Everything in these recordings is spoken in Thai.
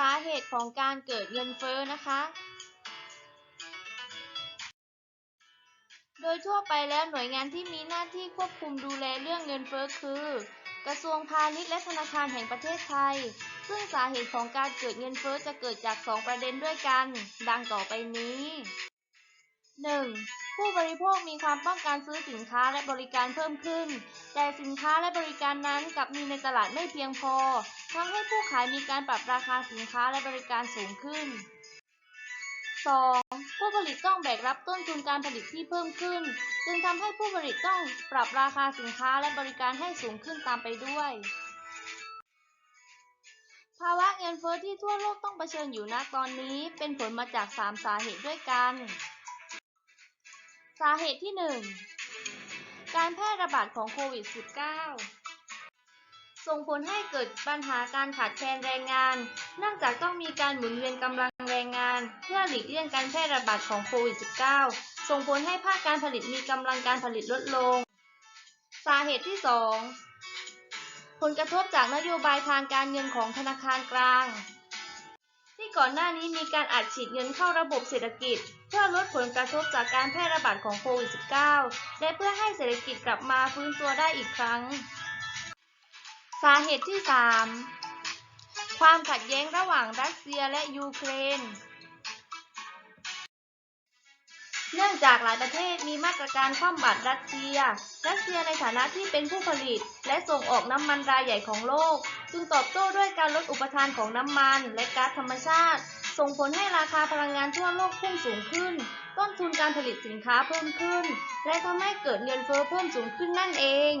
สาเหตุของการเกิดเงินเฟ้อนะคะ โดยทั่วไปแล้วหน่วยงานที่มีหน้าที่ควบคุมดูแลเรื่องเงินเฟ้อคือ กระทรวงพาณิชย์และธนาคารแห่งประเทศไทย ซึ่งสาเหตุของการเกิดเงินเฟ้อจะเกิดจาก 2 ประเด็นด้วยกัน ดังต่อไปนี้ 1. ผู้บริโภคมีความต้องการซื้อสินค้าและบริการเพิ่มขึ้น แต่สินค้าและบริการนั้นกลับมีในตลาดไม่เพียงพอทำให้ผู้ขายมีการปรับราคาสินค้าและบริการสูงขึ้น 2. ผู้ผลิตต้องแบกรับต้นทุนการผลิตที่เพิ่มขึ้น จึงทำให้ผู้ผลิตต้องปรับราคาสินค้าและบริการให้สูงขึ้นตามไปด้วย ภาวะเงินเฟ้อที่ทั่วโลกต้องเผชิญอยู่ณตอนนี้ เป็นผลมาจาก 3 สาเหตุด้วยกัน สาเหตุที่ 1 การแพร่ระบาดของโควิด -19 ส่งผลให้เกิดปัญหาการขาดแคลนแรงงาน เนื่องจากต้องมีการหมุนเวียนกำลังแรงงาน เพื่อหลีกเลี่ยงการแพร่ระบาดของโควิด -19 ส่งผลให้ภาคการผลิตมีกำลังการผลิตลดลง สาเหตุที่ 2 ผลกระทบจากนโยบายทางการเงินของธนาคารกลาง ก่อนหน้านี้มีการอัดฉีดเงินเข้าระบบเศรษฐกิจ เพื่อลดผลกระทบจากการแพร่ระบาดของโควิด -19 และเพื่อให้เศรษฐกิจกลับมาฟื้นตัวได้อีกครั้ง สาเหตุที่ 3 ความขัดแย้งระหว่างรัสเซียและยูเครน เนื่องจากหลายประเทศมีมาตรการคว่ำบาตรรัสเซีย รัสเซียในฐานะที่เป็นผู้ผลิต และส่งออกน้ำมันรายใหญ่ของโลก จึงตอบโต้ด้วยการลดอุปทานของน้ำมันและก๊าซธรรมชาติ ส่งผลให้ราคาพลังงานทั่วโลกพุ่งสูงขึ้น ต้นทุนการผลิตสินค้าเพิ่มขึ้น และทำให้เกิดเงินเฟ้อเพิ่มสูงขึ้นนั่นเอง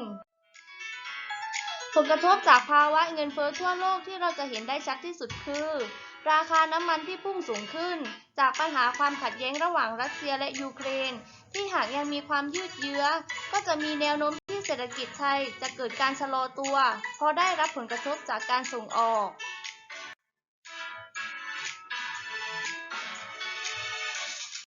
ผลกระทบจากภาวะเงินเฟ้อทั่วโลกที่เราจะเห็นได้ชัดที่สุดคือ ราคาน้ำมันที่พุ่งสูงขึ้น จากปัญหาความขัดแย้งระหว่างรัสเซียและยูเครน ที่หากยังมีความยืดเยื้อ ก็จะมีแนวโน้มที่เศรษฐกิจไทยจะเกิดการชะลอตัว เพราะได้รับผลกระทบจากการส่งออก